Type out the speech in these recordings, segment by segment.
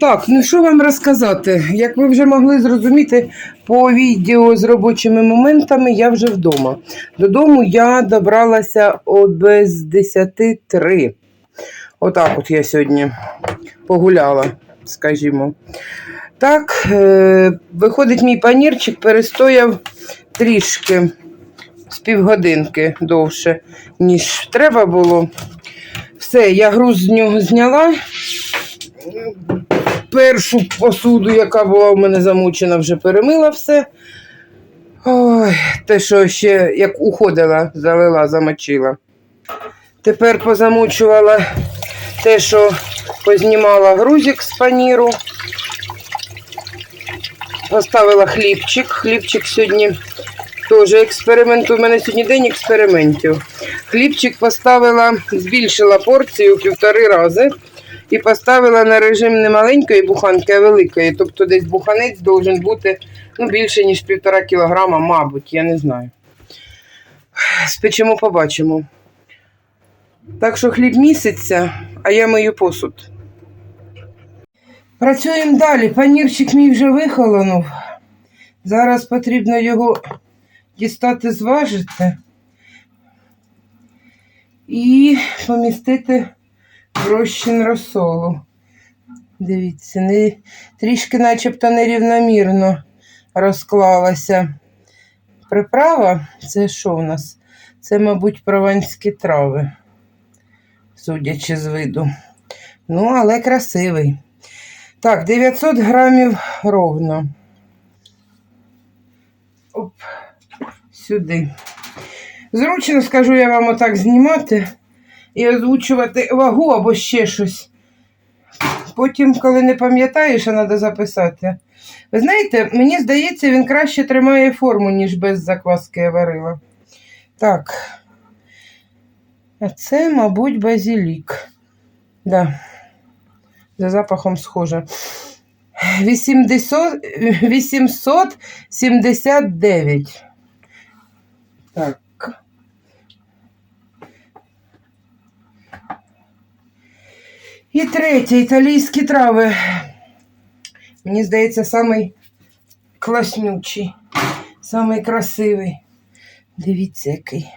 Так, ну що вам розказати? Як ви вже могли зрозуміти по відео з робочими моментами, я вже вдома. Додому я добралася без 10.03. Отак от я сьогодні погуляла, скажімо. Так, е, виходить, мій панірчик перестояв трішки з півгодинки довше, ніж треба було. Все, я груз з нього зняла першу посуду, яка була в мене замучена, вже перемила все. Ой, те, що ще як уходила, залила, замочила. Тепер позамучувала те, що познімала грузик з паніру. Поставила хлібчик. Хлібчик сьогодні теж експериментую. У мене сьогодні день експериментів. Хлібчик поставила, збільшила порцію півтори рази і поставила на режим не маленької буханки, а великої. Тобто десь буханець должен бути ну, більше, ніж півтора кілограма, мабуть, я не знаю. Спечемо, побачимо. Так що хліб місяця, а я мию посуд. Працюємо далі. Панірчик мій вже вихолонув. Зараз потрібно його дістати, зважити і помістити в розчин розсолу. Дивіться, не, трішки начебто нерівномірно розклалася приправа. Це що у нас? Це, мабуть, прованські трави, судячи з виду. Ну, але красивий. Так, 900 грамів ровно. Оп, сюди. Зручно, скажу я вам отак знімати і озвучувати вагу або ще щось. Потім, коли не пам'ятаєш, а треба записати. Ви знаєте, мені здається, він краще тримає форму, ніж без закваски я варила. Так. А це, мабуть, базилік. Да. За запахом схоже. 80, 879. Так. І третє, італійські трави. Мені здається, самий класнючий, самий красивий. Дивіться, який.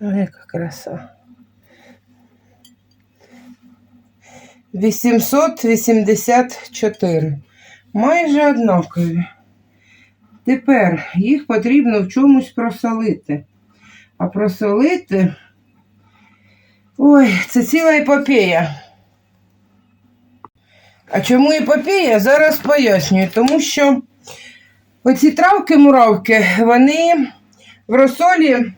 Ой, яка краса. 884. Майже однакові. Тепер їх потрібно в чомусь просолити. А просолити. Ой, це ціла епопея. А чому епопея? Зараз пояснюю. Тому що оці травки-муравки, вони в розсолі,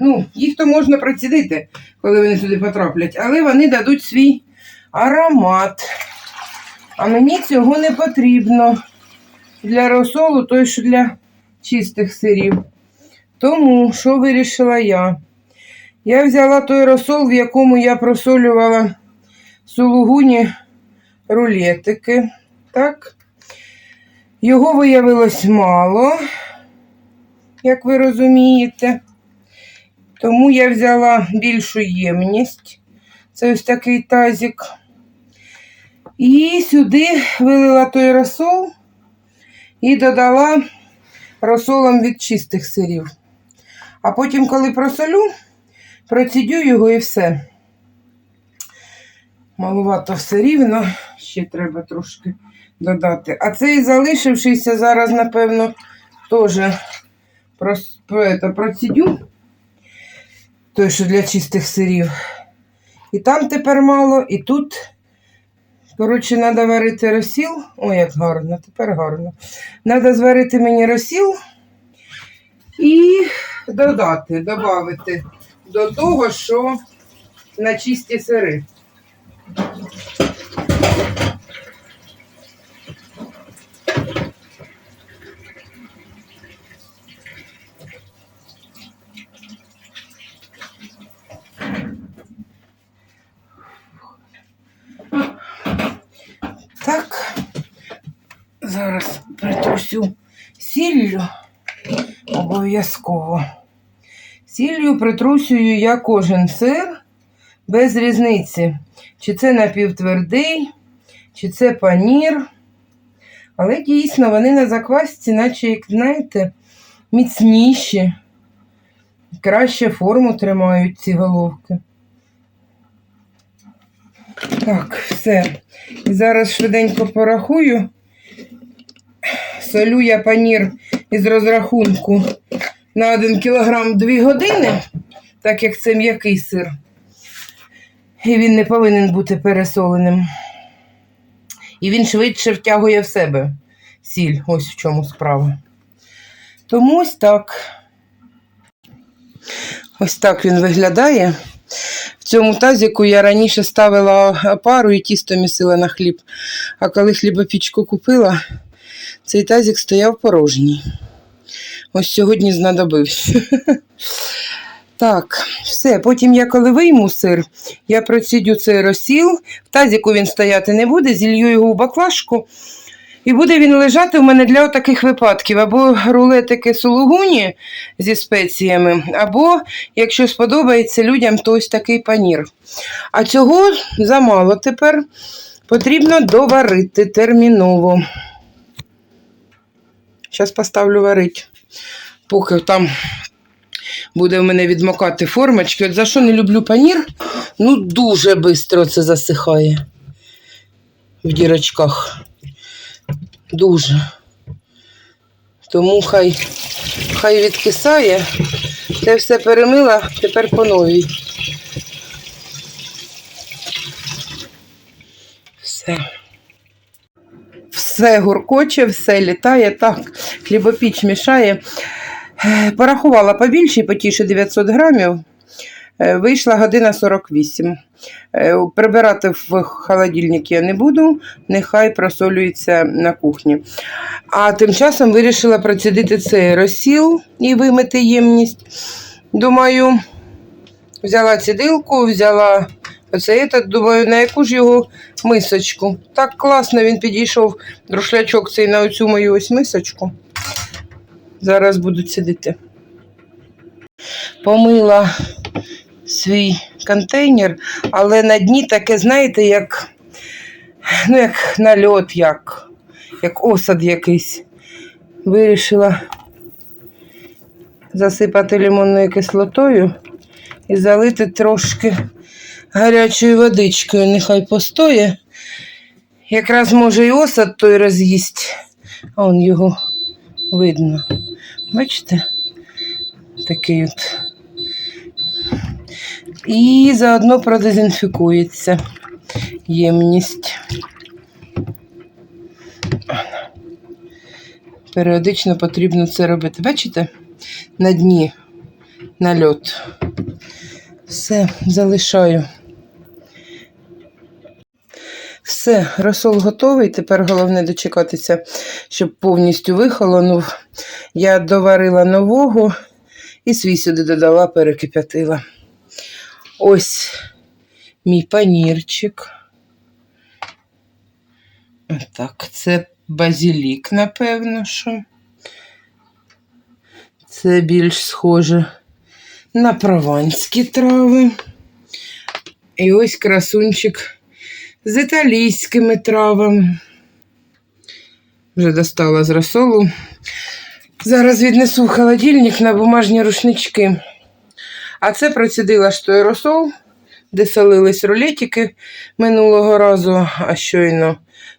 ну, їх то можна процідити, коли вони туди потраплять, але вони дадуть свій аромат. А мені цього не потрібно для розсолу, той що для чистих сирів. Тому що вирішила я? Я взяла той розсол, в якому я просолювала сулугуні рулетики. Так. Його виявилось мало, як ви розумієте. Тому я взяла більшу ємність. Це ось такий тазик. І сюди вилила той розсол і додала розсолом від чистих сирів. А потім, коли просолю, процідю його і все. Малувато все рівно, ще треба трошки додати. А цей залишившийся зараз, напевно, теж процідю. Той, що для чистих сирів. І там тепер мало, і тут. Коротше, треба варити розсіл. Ой, як гарно, тепер гарно. Треба зварити мені розсіл і додати, додати до того, що на чисті сири. притрусю сіллю. Обов'язково. Сіллю притрусюю я кожен сир без різниці. Чи це напівтвердий, чи це панір. Але дійсно вони на заквасці, наче, як знаєте, міцніші. Краще форму тримають ці головки. Так, все. І зараз швиденько порахую. Солю я панір із розрахунку на 1 кілограм 2 години, так як це м'який сир. І він не повинен бути пересоленим. І він швидше втягує в себе сіль. Ось в чому справа. Тому ось так. Ось так він виглядає. В цьому тазіку я раніше ставила пару і тісто місила на хліб. А коли хлібопічку купила, цей тазік стояв порожній. Ось сьогодні знадобився. Так, все. Потім я коли вийму сир, я процідю цей розсіл. В тазіку він стояти не буде, зілью його в баклажку. І буде він лежати у мене для таких випадків. Або рулетики сулугуні зі спеціями, або, якщо сподобається людям, то ось такий панір. А цього замало тепер. Потрібно доварити терміново. Зараз поставлю варити. Поки там буде в мене відмокати формочки. От за що не люблю панір? Ну, дуже швидко це засихає в дірочках. Дуже. Тому хай, хай відкисає. Те все перемила, тепер по новій. Все. Все гуркоче, все літає. Так, хлібопіч мішає. Порахувала побільше, потіше 900 грамів. Е, Вийшла година 48. Е, Прибирати в холодильник я не буду, нехай просолюється на кухні. А тим часом вирішила процідити цей розсіл і вимити ємність. Думаю, взяла цідилку, взяла оце, этот, думаю, на яку ж його мисочку. Так класно він підійшов друшлячок цей на оцю мою ось мисочку. Зараз буду цідити. Помила свій контейнер, але на дні таке, знаєте, як, ну, як нальот, як, як осад якийсь. Вирішила засипати лимонною кислотою і залити трошки гарячою водичкою. Нехай постоє. Якраз може і осад той роз'їсть, а он його видно. Бачите? Такий от. І заодно продезінфікується ємність. Періодично потрібно це робити. Бачите? На дні нальот. Все, залишаю. Все, розсол готовий. Тепер головне дочекатися, щоб повністю вихолонув. Я доварила нового і свій сюди додала, перекип'ятила. Ось мій панірчик. Так, це базілік, напевно, що. Це більш схоже на прованські трави. І ось красунчик з італійськими травами. Вже достала з розсолу. Зараз віднесу в холодильник на бумажні рушнички. А це процідила ж той розсол, де солились рулетики минулого разу, а щойно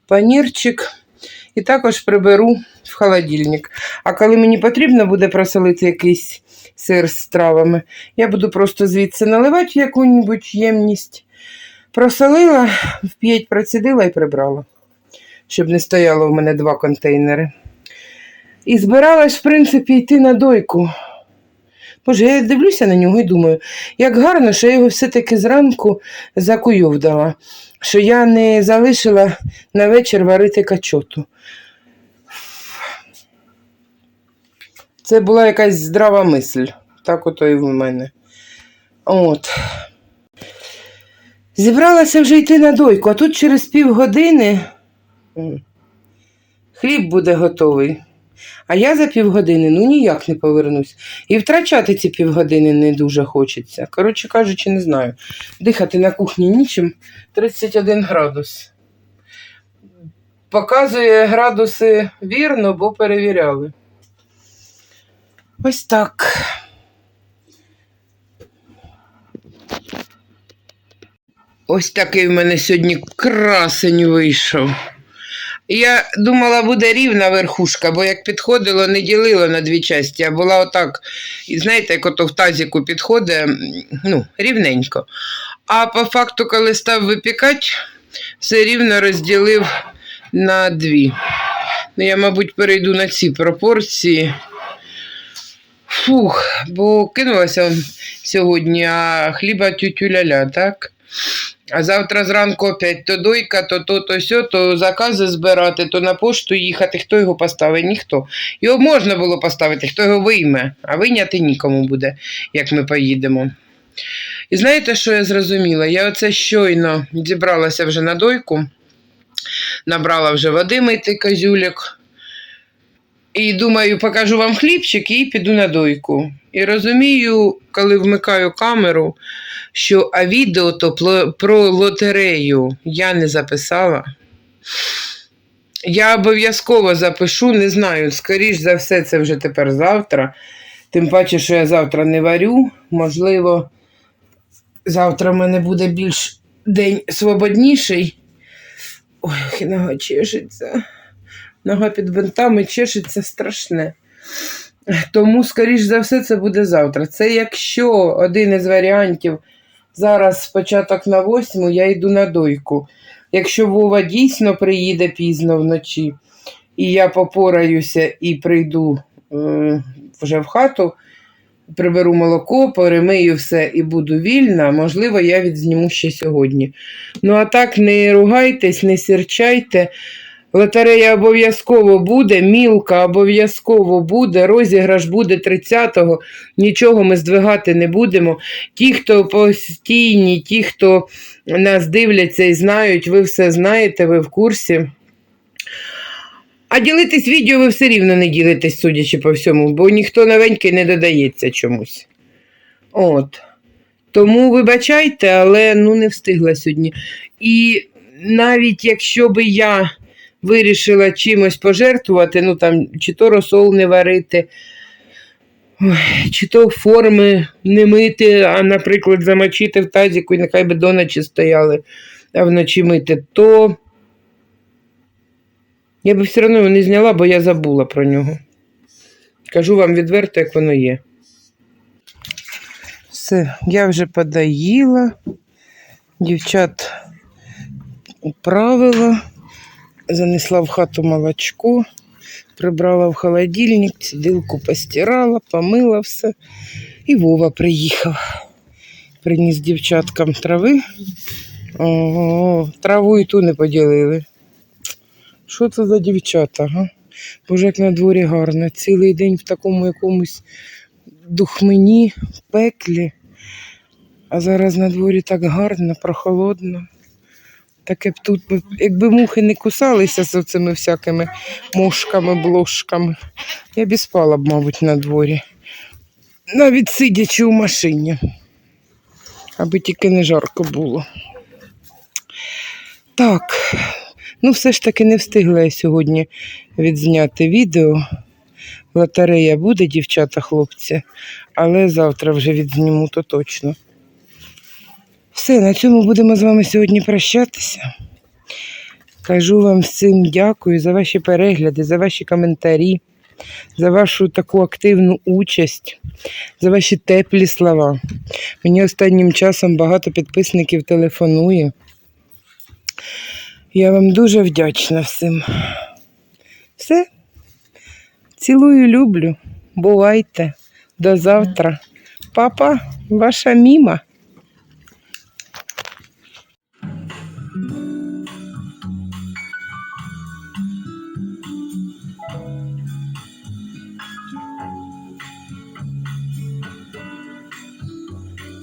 панірчик. І також приберу в холодильник. А коли мені потрібно буде просолити якийсь сир з травами, я буду просто звідси наливати яку-небудь ємність. Просолила, в п'ять процідила і прибрала, щоб не стояло в мене два контейнери. І збиралась, в принципі, йти на дойку. Боже, я дивлюся на нього і думаю, як гарно, що я його все-таки зранку закуйовдала, що я не залишила на вечір варити качоту. Це була якась здрава мисль. Так ото і в мене. От. Зібралася вже йти на дойку, а тут через півгодини хліб буде готовий. А я за півгодини ну ніяк не повернусь. І втрачати ці півгодини не дуже хочеться. Коротше кажучи, не знаю. Дихати на кухні нічим 31 градус. Показує градуси вірно, бо перевіряли. Ось так. Ось такий в мене сьогодні красень вийшов. Я думала, буде рівна верхушка, бо як підходило, не ділило на дві часті, а була отак, і знаєте, як ото в тазіку підходить, ну, рівненько. А по факту, коли став випікати, все рівно розділив на дві. Ну, я, мабуть, перейду на ці пропорції. Фух, бо кинулася сьогодні, а хліба тютю-ля-ля, так? А завтра зранку опять то дойка, то то, то сьо, то закази збирати, то на пошту їхати. Хто його поставить? Ніхто. Його можна було поставити, хто його вийме, а вийняти нікому буде, як ми поїдемо. І знаєте, що я зрозуміла? Я оце щойно зібралася вже на дойку, набрала вже води мити козюлік. І думаю, покажу вам хлібчик і піду на дойку. І розумію, коли вмикаю камеру, що а відео то про лотерею я не записала. Я обов'язково запишу, не знаю, скоріш за все, це вже тепер завтра. Тим паче, що я завтра не варю. Можливо, завтра в мене буде більш день свободніший. Ой, нога чешеться. Нога під бинтами чешеться страшне. Тому, скоріш за все, це буде завтра. Це якщо один із варіантів зараз початок на восьму, я йду на дойку. Якщо Вова дійсно приїде пізно вночі, і я попораюся і прийду е, вже в хату, приберу молоко, перемию все і буду вільна, можливо, я відзніму ще сьогодні. Ну а так не ругайтесь, не сірчайте. Лотерея обов'язково буде, мілка обов'язково буде, розіграш буде 30-го, нічого ми здвигати не будемо. Ті, хто постійні, ті, хто нас дивляться і знають, ви все знаєте, ви в курсі. А ділитись відео ви все рівно не ділитесь, судячи по всьому, бо ніхто новенький не додається чомусь. От. Тому вибачайте, але ну не встигла сьогодні. І навіть якщо би я вирішила чимось пожертвувати, ну там чи то розсол не варити, чи то форми не мити, а, наприклад, замочити в тазіку і нехай би до ночі стояли, а вночі мити, то я би все одно його не зняла, бо я забула про нього. Кажу вам відверто, як воно є. Все, я вже подоїла, дівчат управила, занесла в хату молочко, прибрала в холодильник, цідилку постирала, помила все. І Вова приїхав. Приніс дівчаткам трави. О, траву і ту не поділили. Що це за дівчата, га? Боже, як на дворі гарно. Цілий день в такому якомусь духмені, пеклі. А зараз на дворі так гарно, прохолодно. Таке б тут, якби мухи не кусалися з цими всякими мошками, блошками, я б і спала б, мабуть, на дворі. Навіть сидячи у машині. Аби тільки не жарко було. Так, ну все ж таки не встигла я сьогодні відзняти відео. Лотерея буде, дівчата, хлопці, але завтра вже відзніму то точно. Все, на цьому будемо з вами сьогодні прощатися. Кажу вам всім дякую за ваші перегляди, за ваші коментарі, за вашу таку активну участь, за ваші теплі слова. Мені останнім часом багато підписників телефонує. Я вам дуже вдячна всім. Все. Цілую, люблю. Бувайте. До завтра. Папа, ваша міма.